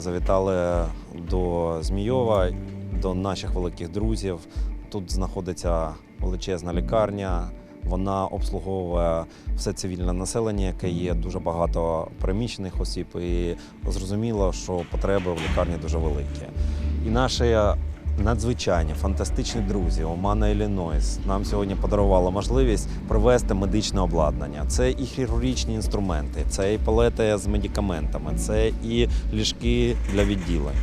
Завітали до Змійова, до наших великих друзів. Тут знаходиться величезна лікарня. Вона обслуговує все цивільне населення, яке є дуже багато переміщених осіб, і зрозуміло, що потреби в лікарні дуже великі. І наші надзвичайні фантастичні друзі Омана Іллінойс нам сьогодні подарували можливість привезти медичне обладнання. Це і хірургічні інструменти, це і палети з медикаментами, це і ліжки для відділень.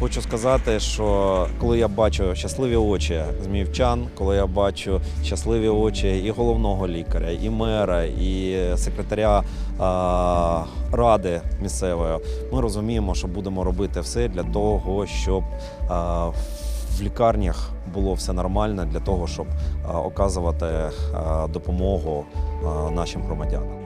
Хочу сказати, що коли я бачу щасливі очі зміївчан, коли я бачу щасливі очі і головного лікаря, і мера, і секретаря а, ради місцевої, ми розуміємо, що будемо робити все для того, щоб а, в лікарнях було все нормально, для того, щоб оказувати допомогу нашим громадянам.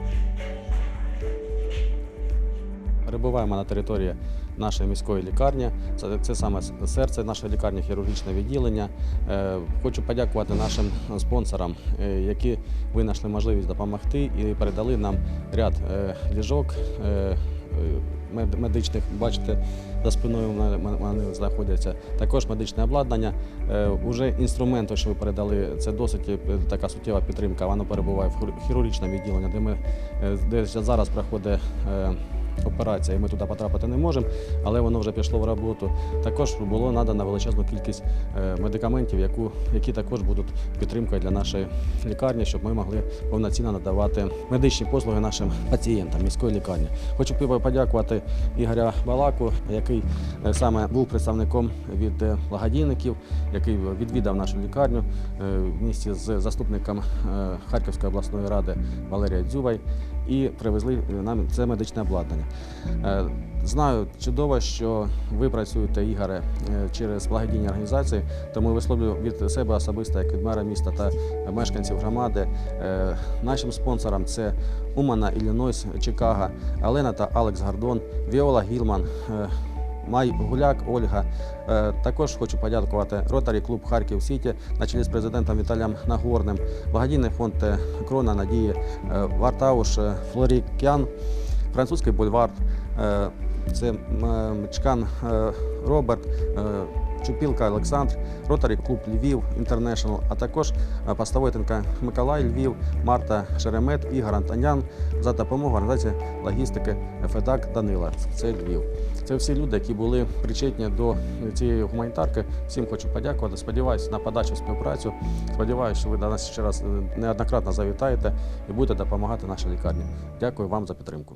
Перебуваємо на території нашої міської лікарні. Це, це саме серце нашої лікарні, хірургічне відділення. Е, хочу подякувати нашим спонсорам, е, які винайшли можливість допомогти і передали нам ряд е, ліжок. Е, мед- Медичних, бачите, за спиною вони знаходяться. Також медичне обладнання. Е, Уже інструменти, що ви передали, це досить е, така суттєва підтримка. Воно перебуває в хірургічному відділенні, де де зараз проходить операція, і ми туди потрапити не можемо, але воно вже пішло в роботу. Також було надано величезну кількість е, медикаментів, яку, які також будуть підтримкою для нашої лікарні, щоб ми могли повноцінно надавати медичні послуги нашим пацієнтам міської лікарні. Хочу подякувати Ігоря Балаку, який е, саме був представником від е, благодійників, який відвідав нашу лікарню в місті з заступником Харківської обласної ради Валерія Дзюбай і привезли нам це медичне обладнання. Е, Знаю чудово, що ви працюєте, Ігоре, е, через благодійні організації, тому висловлюю від себе особисто, як від мера міста та мешканців громади. е, Нашим спонсорам це Умана, Іллінойс, Чикаго, Алена та Алекс Гордон, Віола Гілман. Май Гуляк, Ольга. Також хочу подякувати Ротарі клуб Харків Сіті на чолі з президентом Віталієм Нагорним, благодійний фонд Крона Надії, Вартауш, Флорікян, французький бульвар. е, Це е, Чкан е, Роберт. Чупілка Олександр, Ротарі клуб Львів Інтернешнл, а також е, Миколай Львів, Марта Шеремет, Ігор Антонян за допомогою організації логістики ФЕДАК Данила. Це Львів. Це всі люди, які були причетні до цієї гуманітарки. Всім хочу подякувати. Сподіваюся на подальшу співпрацю. Сподіваюся, що ви до нас ще раз неоднократно завітаєте і будете допомагати нашій лікарні. Дякую вам за підтримку.